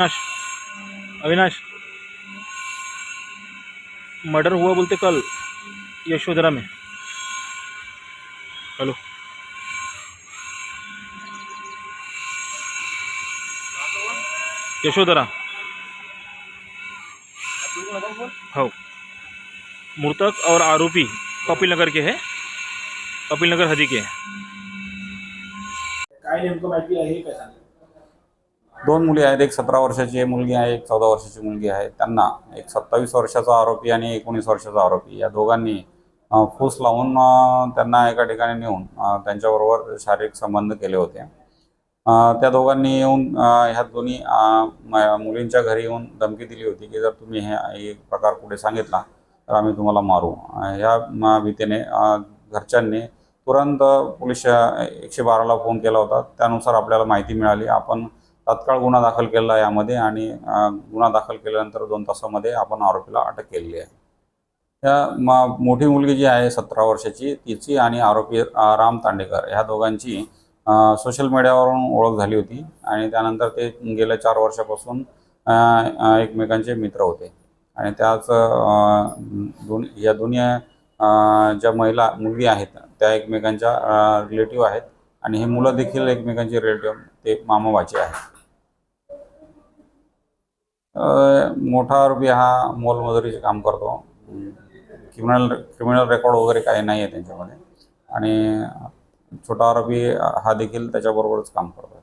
Avinash Avinash. Murder हुआ बोलते कल, यशोधरा में। हेलो। यशोधरा। हो। मृतक और आरोपी कपिल नगर के है। कपिल नगर हदी के हैं सांगा दोन मुली आहेत एक सतरा वर्षाची मुलगी आहे एक चौदा वर्षाची मुलगी आहे. त्यांना एक सत्तावीस वर्षाचा आरोपी आणि एकोणीस वर्षाचा आरोपी या दोघांनी फूस लावून त्यांना एका ठिकाणी नेऊन त्यांच्याबरोबर शारीरिक संबंध केले होते. त्या दोघांनी येऊन ह्या दोन्ही मुलींच्या घरी येऊन धमकी दिली होती की जर तुम्ही हे एक प्रकार पुढे सांगितला तर आम्ही तुम्हाला मारू. ह्या भीतीने घरच्यांनी तुरंत पोलीस एकशे बाराला फोन केला होता. त्यानुसार आपल्याला माहिती मिळाली. आपण तात्काळ गुन्हा दाखल केला यामध्ये आणि गुन्हा दाखल केल्यानंतर दोन तासामध्ये आपण आरोपीला अटक केलेली आहे. त्या म मोठी मुलगी जी आहे सतरा वर्षाची तिची आणि आरोपी राम तांडेकर ह्या दोघांची सोशल मीडियावरून ओळख झाली होती आणि त्यानंतर ते गेल्या चार वर्षापासून एकमेकांचे मित्र होते. आणि त्याच दोन या दोन्ही ज्या महिला मुलगी आहेत त्या एकमेकांच्या रिलेटिव्ह आहेत आणि हे मुलं देखील एकमेकांचे रिलेटिव्ह ते मामाबाचे आहेत. मोठा आरोपी हा मोलमजुरीचे काम करतो. क्रिमिनल क्रिमिनल रेकॉर्ड वगैरे काही नाही आहे त्यांच्यामध्ये. आणि छोटा आरोपी हा देखील त्याच्याबरोबरच काम करतो